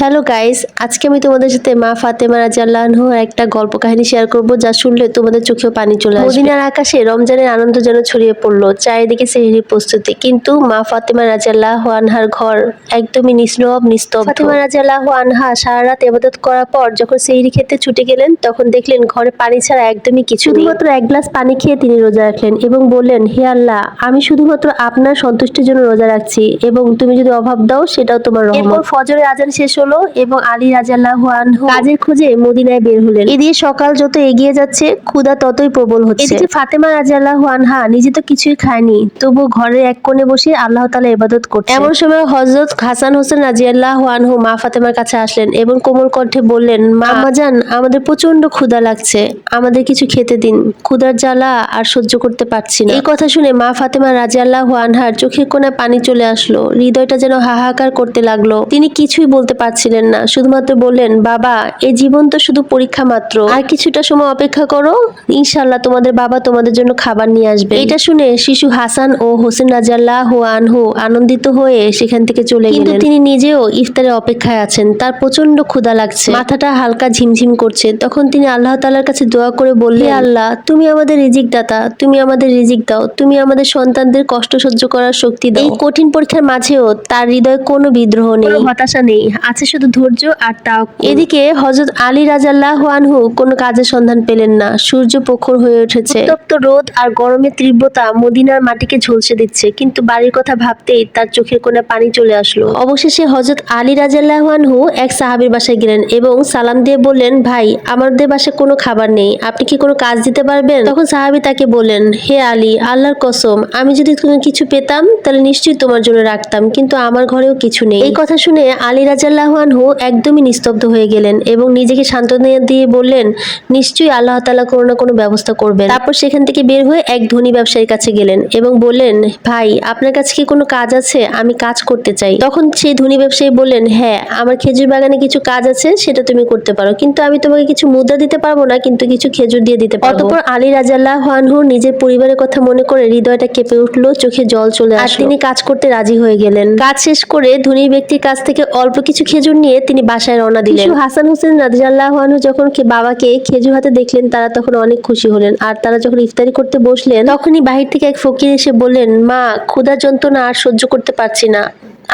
Hello guys, আজকে আমি তোমাদের সাথে মা ফাতেমা রাজিয়াল্লাহু একটা গল্প কাহিনী শেয়ার করব যা শুনলে তোমাদের চোখেও পানি চলে আসবে। মদিনার আকাশে রমজানের আনন্দ যেন ছড়িয়ে পড়ল, চারিদিকে সেহরি প্রস্তুতি। কিন্তু মা ফাতেমা রাজিয়াল্লাহু আনহার ঘর একদমই নিষ্ণব নিস্তব ফাতেমা রাজিয়াল্লাহু আনহা সারা রাত ইবাদত করার পর যখন সেহরি খেতে ছুটে গেলেন, তখন দেখলেন ঘরে পানি ছাড়া একদমই কিছু। শুধুমাত্র এক গ্লাস পানি খেয়ে তিনি রোজা রাখলেন এবং বললেন, হে আল্লাহ, আমি শুধুমাত্র আপনার সন্তুষ্টির জন্য রোজা রাখছি এবং তুমি যদি অভাব দাও, সেটাও তোমার রহমত। ফজরের আজান শেষ হলো এবং আলী রাজাল্লাহু আনহু কাজের খোঁজে মদিনায় বের হলেন। এদিকে সকাল যত এগিয়ে যাচ্ছে, ক্ষুধা ততই প্রবল হচ্ছে। এদিকে ফাতেমা রাজিয়াল্লাহু আনহা নিজে তো কিছুই খায়নি তবু ঘরের এক কোণে বসে আল্লাহ তাআলা ইবাদত করছে। এমন সময় হযরত হাসান হোসেন রাজিয়াল্লাহু আনহু মা ফাতেমার কাছে আসলেন এবং কোমল কণ্ঠে বললেন, মা আম্মাজান আমাদের প্রচণ্ড ক্ষুধা লাগছে, আমাদের কিছু খেতে দিন। ক্ষুধার জ্বালা আর সহ্য করতে পারছি না। এই কথা শুনে মা ফাতেমা রাজিয়াল্লাহু আনহার চোখের কোণে পানি চলে আসলো। হৃদয়টা যেন হাহাকার করতে লাগল। তিনি কিছুই বলতে পারছিলেন না। শুধুমাত্র বললেন বাবা এই জীবন তো শুধু পরীক্ষা মাত্র। আর কিছুটা সময় অপেক্ষা করো। ইনশাল্লাহ তোমাদের বাবা তোমাদের জন্য খাবার নিয়ে আসবে। এটা শুনে শিশু হাসান ও হোসেন রাজিয়াল্লাহু আনহু আনন্দিত হয়ে সেখান থেকে চলে গেলেন। কিন্তু তিনি নিজেও ইফতারের অপেক্ষায় আছেন। তার প্রচণ্ড ক্ষুধা লাগছে। মাথাটা হালকা ঝিমঝিম করছে। তখন তিনি আল্লাহ তালার কাছে দোয়া করে বললেন "হে আল্লাহ তুমি আমাদের রিজিক দাতা তুমি আমাদের রিজিক দাও। তুমি আমাদের সন্তানদের কষ্ট সহ্য করার শক্তি দাও। এই কঠিন পরীক্ষার মাঝেও তার হৃদয়ে কোনো বিদ্রোহ নেই। হতাশা নেই। আছে শুধু ধৈর্য আর তাও এদিকে হযরত আলী রাজাল্লাহু আনহু কোনো কাজের সন্ধান পেলেন না। সূর্য প্রখর হয়ে উঠেছে। উত্তপ্ত রোদ আর গরমের তীব্রতা মদিনার মাটিকে ঝলসে দিচ্ছে। কিন্তু বাড়ির কথা ভাবতেই তার চোখের কোণে পানি চলে আসলো। অবশেষে হযরত আলী রাজাল্লাহু আনহু এক সাহাবীর বাসায় গেলেন এবং সালাম দিয়ে বললেন, ভাই, আমাদের বাসায় কোনো খাবার নেই। আপনি কি কোনো কাজ দিতে পারবেন? তখন সাহাবী তাকে বললেন, হে আলী, আল্লাহর কসম, আমি যদি তুমি কিছু পেতাম, তাহলে নিশ্চয়ই তোমার জন্য রাখতাম। কিন্তু আমার ঘরেও কিছু নেই। এই কথা শুনে আলী রাজাল্লাহু আনহু একদমই নিস্তব্ধ হয়ে গেলেন এবং নিজেকে সান্ত্বনা দিয়ে বললেন নিশ্চয়ই আল্লাহ তাআলা কোনো না কোনো ব্যবস্থা করবেন। তারপর সেখান থেকে বের হয়ে এক ধনী ব্যবসায়ীর কাছে গেলেন এবং বললেন ভাই আপনার কাছে কি কোনো কাজ আছে? আমি কাজ করতে চাই। তখন সেই ধনী ব্যবসায়ী বললেন হ্যাঁ আমার খেজুর বাগানে কিছু কাজ আছে সেটা তুমি করতে পারো। কিন্তু আমি তোমাকে কিছু মুদ্রা দিতে পারব না কিন্তু কিছু খেজুর দিয়ে দিতে পারব। অতঃপর আলী রাজাল্লাহ আনহু নিজের পরিবারের কথা মনে করে হৃদয়টা কেঁপে উঠল চোখে জল চলে আসলো। আর তিনি কাজ করতে রাজি হয়ে গেলেন। কাজ শেষ করে ধনী ব্যক্তির কাছ থেকে অল্প কিছু খেজুর নিয়ে তিনি বাসায় রওনা দিলেন। হাসান হোসেন রাজিয়াল্লাহ আনহু যখন বাবাকে খেজুর হাতে দেখলেন, তারা তখন অনেক খুশি হলেন। আর তারা যখন ইফতারি করতে বসলেন, তখনই বাহির থেকে এক ফকির এসে বললেন, মা, ক্ষুধা যন্ত্রণা আর সহ্য করতে পারছি না।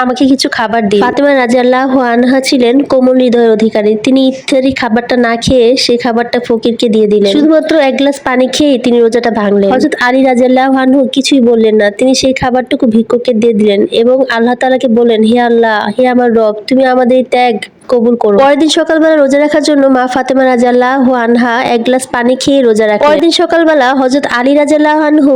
আমাকে কিছু খাবার দিন। ফাতেমা রাজাল্লাহ আনহা ছিলেন কোমল হৃদয় অধিকারী। তিনি ইত্যাদি খাবারটা না খেয়ে সেই খাবারটা ফকিরকে দিয়ে দিলেন। শুধুমাত্র এক গ্লাস পানি খেয়ে তিনি রোজাটা ভাঙলেন। হজরত আলী রাজাল্লাহ আনহু কিছুই বললেন না। তিনি সেই খাবারটুকু ভিক্ষুককে দিয়ে দিলেন এবং আল্লাহ তালাকে বলেন হে আল্লাহ, হে আমার রব, তুমি আমাদের ত্যাগ কবুল করো। পরের দিন সকালবেলা রোজা রাখার জন্য মা ফাতেমা রাজাল্লাহ আনহা এক গ্লাস পানি খেয়ে রোজা রাখেন পরের দিন সকালবেলা হযরত আলী রাজাল্লাহ আনহু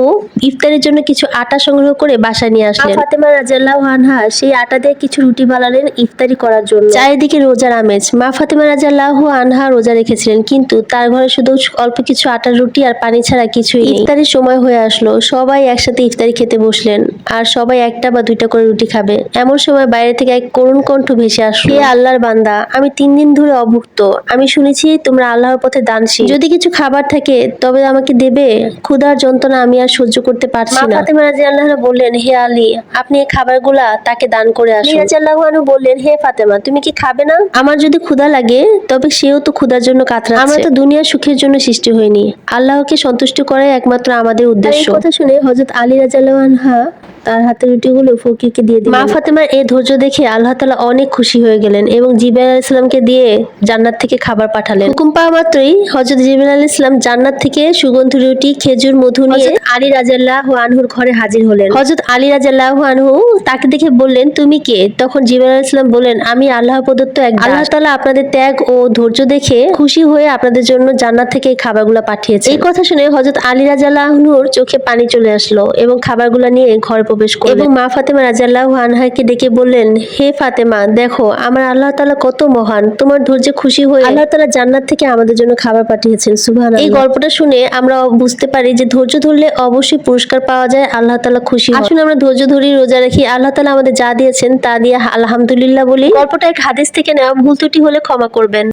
ইফতারের জন্য কিছু আটা সংগ্রহ করে বাসায় নিয়ে আসলেন। মা ফাতেমা রাজাল্লাহ আনহা সেই আটা দিয়ে কিছু রুটি বানালেন ইফতারি করার জন্য। চারিদিকে রোজার আমেজ। মা ফাতেমা রাজাল্লাহ আনহা রোজা রেখেছিলেন কিন্তু তার ঘরে শুধু অল্প কিছু আটার রুটি আর পানি ছাড়া কিছুই নেই। ইফতারির সময় হয়ে আসলো সবাই একসাথে ইফতারি খেতে বসলেন আর সবাই একটা বা দুইটা করে রুটি খাবে। এমন সময় বাইরে থেকে এক করুণ কণ্ঠ ভেসে আসলো। আল্লাহর বান্দা আমি তিন দিন ধরে অভুক্ত। আমি শুনেছি তোমরা আল্লাহর পথে দানশীল। যদি কিছু খাবার থাকে তবে আমাকে দেবে। ক্ষুধার যন্ত্রণা আমি আর সহ্য করতে পারছি না। ফাতেমা রাদিয়াল্লাহু বললেন হে আলী আপনি এই খাবারগুলা তাকে দান করে আসুন। রাদিয়াল্লাহু আনহু বললেন হে ফাতেমা তুমি কি খাবে না? আমার যদি ক্ষুধা লাগে তবে সেও তো ক্ষুধার জন্য কাতরাচ্ছে। আমরা তো দুনিয়ার সুখের জন্য সৃষ্টি হয়নি। আল্লাহকে সন্তুষ্ট করাই একমাত্র আমাদের উদ্দেশ্য এই কথা শুনে হযরত আলী রাদিয়াল্লাহু আনহা তার হাতে রুটিগুলো ফকিরকে দিয়ে দিলেন। মা ফাতেমার এই ধৈর্য দেখে আল্লাহ তাআলা অনেক খুশি হয়ে গেলেন এবং জিব্রাইল আলাইহিস সালামকে দিয়ে জান্নাত থেকে খাবার পাঠালেন। হুকুম পাওয়া মাত্রই হযরত জিব্রাইল আলাইহিস সালাম জান্নাত থেকে সুগন্ধ রুটি খেজুর মধু নিয়ে আলী রাদিয়াল্লাহু আনহুর ঘরে হাজির হলেন। হযরত আলী রাদিয়াল্লাহু আনহু তাকে দেখে বললেন তুমি কে? তখন জিব্রাইল আলাইহিস সালাম বললেন আমি আল্লাহ প্রদত্ত এক আল্লাহ তাআলা আপনাদের ত্যাগ ও ধৈর্য দেখে খুশি হয়ে আপনাদের জন্য জান্নাত থেকে এই খাবারগুলো পাঠিয়েছে এই কথা শুনে হযরত আলী রাদিয়াল্লাহু আনহুর চোখে পানি চলে আসলো এবং খাবারগুলো নিয়ে ঘরে প্রবেশ করলেন। এবং মা ফাতেমা রাদিয়াল্লাহু আনহাকে ডেকে বললেন হে ফাতেমা দেখো আমার আল্লাহ তাআলা কত মহান। তোমার ধৈর্যে খুশি হয়ে আল্লাহ তাআলা জান্নাত থেকে আমাদের জন্য খাবার পাঠিয়েছেন সুবহানাল্লাহ। এই গল্পটা শুনে আমরা বুঝতে পারি যে ধৈর্য ধরলে অবশ্যই পুরস্কার পাওয়া যায় আল্লাহ তাআলা খুশি। আসুন আমরা ধৈর্য ধরি রোজা রাখি আল্লাহ তাআলা আমাদের যা দিয়েছেন তা দিয়ে আলহামদুলিল্লাহ বলি। গল্পটা এক হাদিস থেকে নেওয়া ভুল ত্রুটি হলে ক্ষমা করবেন।